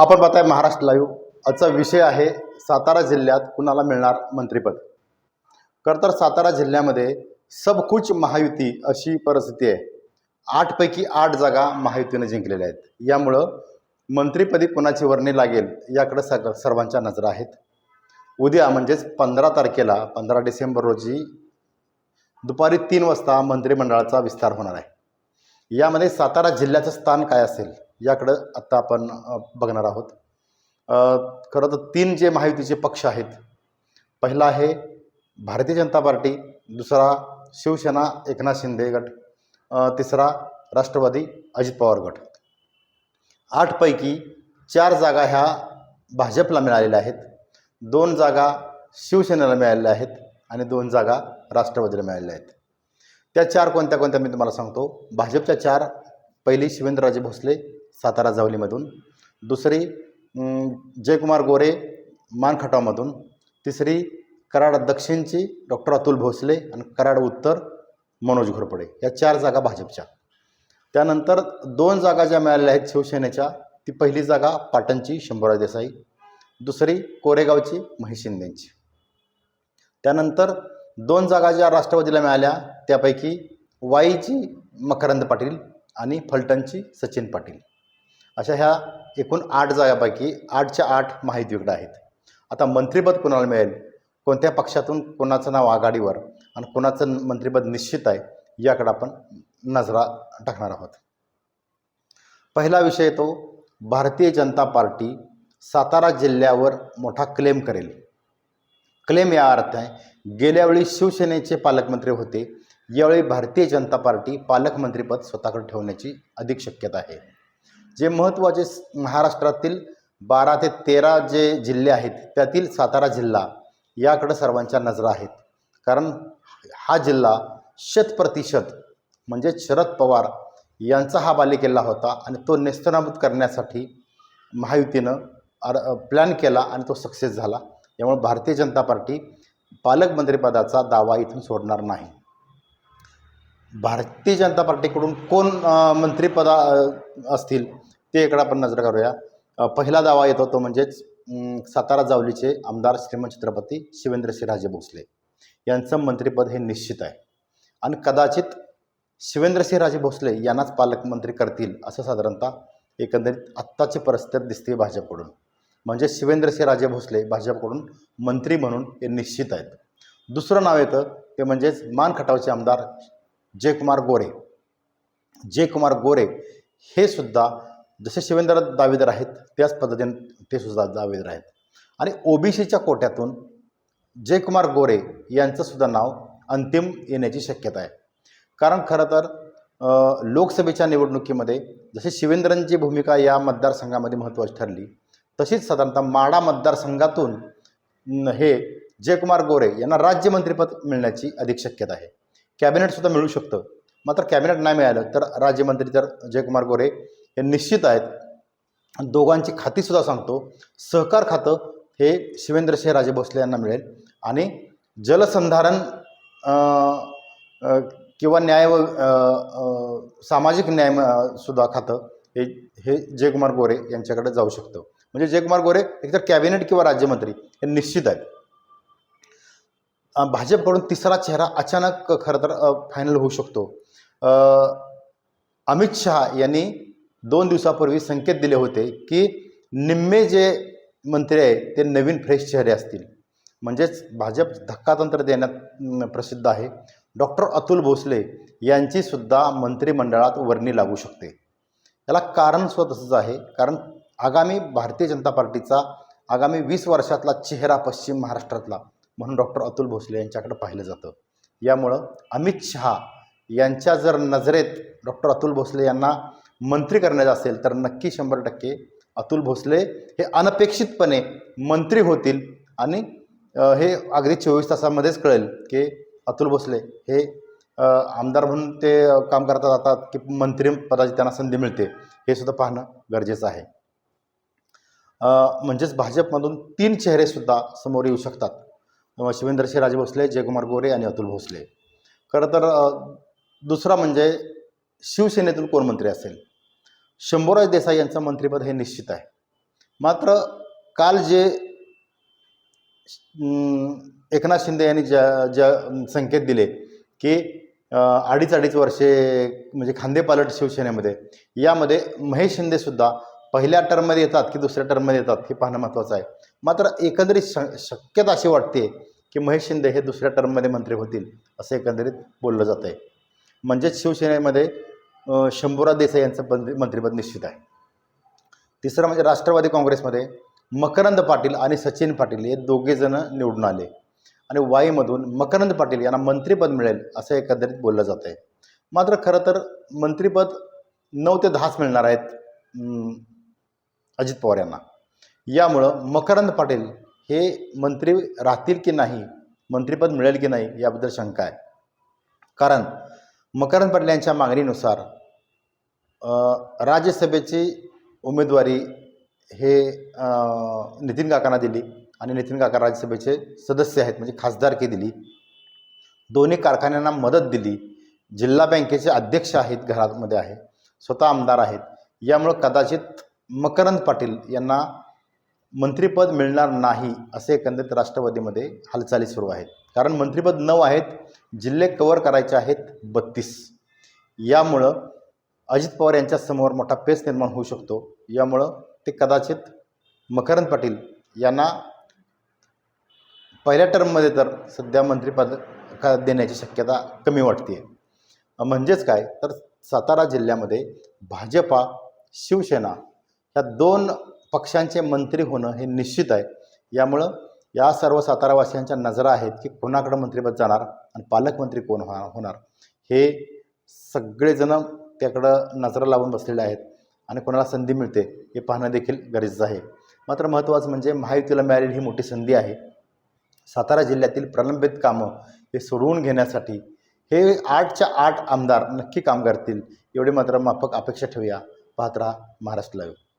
आपण पाहताय महाराष्ट्र लाईव्ह आजचा विषय आहे सातारा जिल्ह्यात कुणाला मिळणार मंत्रिपद? खरं तर सातारा जिल्ह्यामध्ये सबकुच महायुती अशी परिस्थिती आहे. आठपैकी आठ जागा महायुतीने जिंकलेल्या आहेत. यामुळं मंत्रिपदी कुणाची वर्णी लागेल याकडे सग सर्वांच्या नजरा आहेत. उद्या म्हणजेच पंधरा तारखेला पंधरा डिसेंबर रोजी दुपारी तीन वाजता मंत्रिमंडळाचा विस्तार होणार आहे. यामध्ये सातारा जिल्ह्याचं स्थान काय असेल? याकडं आत्ता आपण बघणार आहोत. खरं तर तीन जे महायुतीचे पक्ष आहेत पहिला आहे भारतीय जनता पार्टी दुसरा शिवसेना एकनाथ शिंदे गट तिसरा राष्ट्रवादी अजित पवार गट. आठपैकी चार जागा ह्या भाजपला मिळालेल्या आहेत. दोन जागा शिवसेनेला मिळालेल्या आहेत आणि दोन जागा राष्ट्रवादीला मिळालेल्या आहेत. त्या चार कोणत्या कोणत्या मी तुम्हाला सांगतो. भाजपच्या चार पहिली शिवेंद्रराजे भोसले सातारा जावलीमधून. दुसरी जयकुमार गोरे मानखटावमधून. तिसरी कराड दक्षिणची डॉक्टर अतुल भोसले आणि कराड उत्तर मनोज घोरपडे. या चार जागा भाजपच्या. त्यानंतर दोन जागा ज्या मिळालेल्या आहेत शिवसेनेच्या ती पहिली जागा पाटणची शंभूराज देसाई. दुसरी कोरेगावची महेश शिंदेंची. त्यानंतर दोन जागा ज्या राष्ट्रवादीला मिळाल्या त्यापैकी वाईची मकरंद पाटील आणि फलटणची सचिन पाटील. अशा ह्या एकूण आठ जागापैकी आठच्या आठ माहितीकडे आहेत. आता मंत्रिपद कोणाला मिळेल? कोणत्या पक्षातून कोणाचं नाव आघाडीवर आणि कोणाचं मंत्रिपद निश्चित आहे याकडे आपण नजरा टाकणार आहोत. पहिला विषय येतो भारतीय जनता पार्टी सातारा जिल्ह्यावर मोठा क्लेम करेल. क्लेम या अर्थ आहे गेल्या वेळी शिवसेनेचे पालकमंत्री होते यावेळी भारतीय जनता पार्टी पालकमंत्रीपद स्वतःकडे ठेवण्याची अधिक शक्यता आहे. जे महत्त्वाचे महाराष्ट्रातील बारा ते तेरा जे जिल्हे आहेत त्यातील सातारा जिल्हा याकडं सर्वांच्या नजरा आहेत. कारण हा जिल्हा शतप्रतिशत म्हणजे शरद पवार यांचा हा बालेकिल्ला होता आणि तो नेस्तनाबूत करण्यासाठी महायुतीनं आर प्लॅन केला आणि तो सक्सेस झाला. यामुळे भारतीय जनता पार्टी पालकमंत्रीपदाचा दावा इथून सोडणार नाही. भारतीय जनता पार्टीकडून कोण मंत्रिपदा असतील? ते इकडं आपण नजर करूया. पहिला दावा येतो तो म्हणजेच सातारा जावलीचे आमदार श्रीमंत छत्रपती शिवेंद्रसिंहराजे भोसले यांचं मंत्रिपद हे निश्चित आहे. आणि कदाचित शिवेंद्रसिंहराजे भोसले यांनाच पालकमंत्री करतील असं साधारणतः एकंदरीत आत्ताची परिस्थिती दिसते भाजपकडून. म्हणजे शिवेंद्रसिंहराजे भोसले भाजपकडून मंत्री म्हणून हे निश्चित आहेत. दुसरं नाव येतं ते म्हणजेच मान खटावचे आमदार जयकुमार गोरे. जयकुमार गोरे हे सुद्धा जसे शिवेंद्र दावेदार आहेत त्याच पद्धतीने ते सुद्धा दावेदार आहेत. आणि ओबीसीच्या कोट्यातून जयकुमार गोरे यांचंसुद्धा नाव अंतिम येण्याची शक्यता आहे. कारण खरं तर लोकसभेच्या निवडणुकीमध्ये जशी शिवेंद्रांची भूमिका या मतदारसंघामध्ये महत्त्वाची ठरली तशीच साधारणतः माडा मतदारसंघातून हे जयकुमार गोरे यांना राज्यमंत्रीपद मिळण्याची अधिक शक्यता आहे. कॅबिनेटसुद्धा मिळू शकतं. मात्र कॅबिनेट नाही मिळालं तर राज्यमंत्री तर जयकुमार गोरे हे निश्चित आहेत. दोघांची खातीसुद्धा सांगतो. सहकार खातं हे शिवेंद्रसिंह राजे भोसले यांना मिळेल. आणि जलसंधारण किंवा न्याय व सामाजिक न्याय सुद्धा खातं हे हे जयकुमार गोरे यांच्याकडे जाऊ शकतं. म्हणजे जयकुमार गोरे एकतर कॅबिनेट किंवा राज्यमंत्री हे निश्चित आहेत. भाजपकडून तिसरा चेहरा अचानक खरं तर फायनल होऊ शकतो. अमित शहा यांनी दोन दिवसापूर्वी संकेत दिले होते की निम्मे जे मंत्री आहे ते नवीन फ्रेश चेहरे असतील. म्हणजेच भाजप धक्कातंत्र देण्यात प्रसिद्ध आहे. डॉक्टर अतुल भोसले यांची सुद्धा मंत्रिमंडळात वर्णी लागू शकते. याला कारण सुद्धा तसंच आहे. कारण आगामी भारतीय जनता पार्टीचा आगामी वीस वर्षातला चेहरा पश्चिम महाराष्ट्रातला म्हणून डॉक्टर अतुल भोसले यांच्याकडे पाहिलं जातं. यामुळं अमित शहा यांच्या जर नजरेत डॉक्टर अतुल भोसले यांना मंत्री करण्याचं असेल तर नक्की शंभर टक्के अतुल भोसले हे अनपेक्षितपणे मंत्री होतील आणि हे अगदी चोवीस तासामध्येच कळेल की अतुल भोसले हे आमदार म्हणून ते काम करता जातात की मंत्री पदाची त्यांना संधी मिळते हे सुद्धा पाहणं गरजेचं आहे. म्हणजेच भाजपमधून तीन चेहरेसुद्धा समोर येऊ शकतात. शिवेंद्र शिवेंद्रसिंह राजे भोसले जयकुमार गोरे आणि अतुल भोसले. खरं तर दुसरा म्हणजे शिवसेनेतून कोण मंत्री असेल? शंभूराज देसाई यांचं मंत्रिपद हे निश्चित आहे. मात्र काल जे एकनाथ शिंदे यांनी ज्या ज्या संकेत दिले की अडीच अडीच वर्षे म्हणजे खांदेपालट शिवसेनेमध्ये यामध्ये महेश शिंदेसुद्धा पहिल्या टर्ममध्ये येतात की दुसऱ्या टर्ममध्ये येतात हे पाहणं महत्त्वाचं आहे. मात्र एकंदरीत श शक्यता अशी वाटते की महेश शिंदे हे दुसऱ्या टर्ममध्ये मंत्री होतील असं एकंदरीत बोललं जात आहे म्हणजेच शिवसेनेमध्ये शंभूराज देसाई यांचं मंत्री मंत्रिपद निश्चित आहे. तिसरं म्हणजे राष्ट्रवादी काँग्रेसमध्ये मकरंद पाटील आणि सचिन पाटील हे दोघेजणं निवडून आले. आणि वाईमधून मकरंद पाटील यांना मंत्रिपद मिळेल असं एकंदरीत बोललं जात आहे. मात्र खरं तर मंत्रिपद नऊ ते दहाच मिळणार आहेत अजित पवार यांना. यामुळं मकरंद पाटील हे मंत्री राहतील की नाही मंत्रिपद मिळेल की नाही याबद्दल शंका आहे. कारण मकरंद पाटील यांच्या मागणीनुसार राज्यसभेची उमेदवारी हे नितीन काकांना दिली आणि नितीन काका राज्यसभेचे सदस्य आहेत म्हणजे खासदारकी दिली. दोन्ही कारखान्यांना मदत दिली. जिल्हा बँकेचे अध्यक्ष आहेत घरामध्ये आहे स्वतः आमदार आहेत. यामुळं कदाचित मकरंद पाटील यांना मंत्रिपद मिळणार नाही असे एकंदरीत राष्ट्रवादीमध्ये हालचाली सुरू आहेत. कारण मंत्रिपद नऊ आहेत जिल्हे कवर करायचे आहेत बत्तीस. यामुळं अजित पवार यांच्यासमोर मोठा पेच निर्माण होऊ शकतो. यामुळं ते कदाचित मकरंद पाटील यांना पहिल्या टर्ममध्ये तर सध्या मंत्रिपद का देण्याची शक्यता कमी वाटते म्हणजेच काय? तर सातारा जिल्ह्यामध्ये भाजपा शिवसेना ह्या दोन पक्षांचे मंत्री होणं हे निश्चित आहे. यामुळं या सर्व सातारावासियांच्या नजरा आहेत की कोणाकडं मंत्रिपद जाणार आणि पालकमंत्री कोण होणार होणार? हे सगळेजणं त्याकडं नजरा लावून बसलेले आहेत आणि कोणाला संधी मिळते हे पाहणं देखील गरजेचं आहे. मात्र महत्त्वाचं म्हणजे महायुतीला मिळालेली ही मोठी संधी आहे. सातारा जिल्ह्यातील प्रलंबित कामं हे सोडवून घेण्यासाठी हे आठच्या आठ आमदार नक्की काम करतील एवढी मात्र माफक अपेक्षा ठेवूया. पाहत राहा महाराष्ट्र लाईव्ह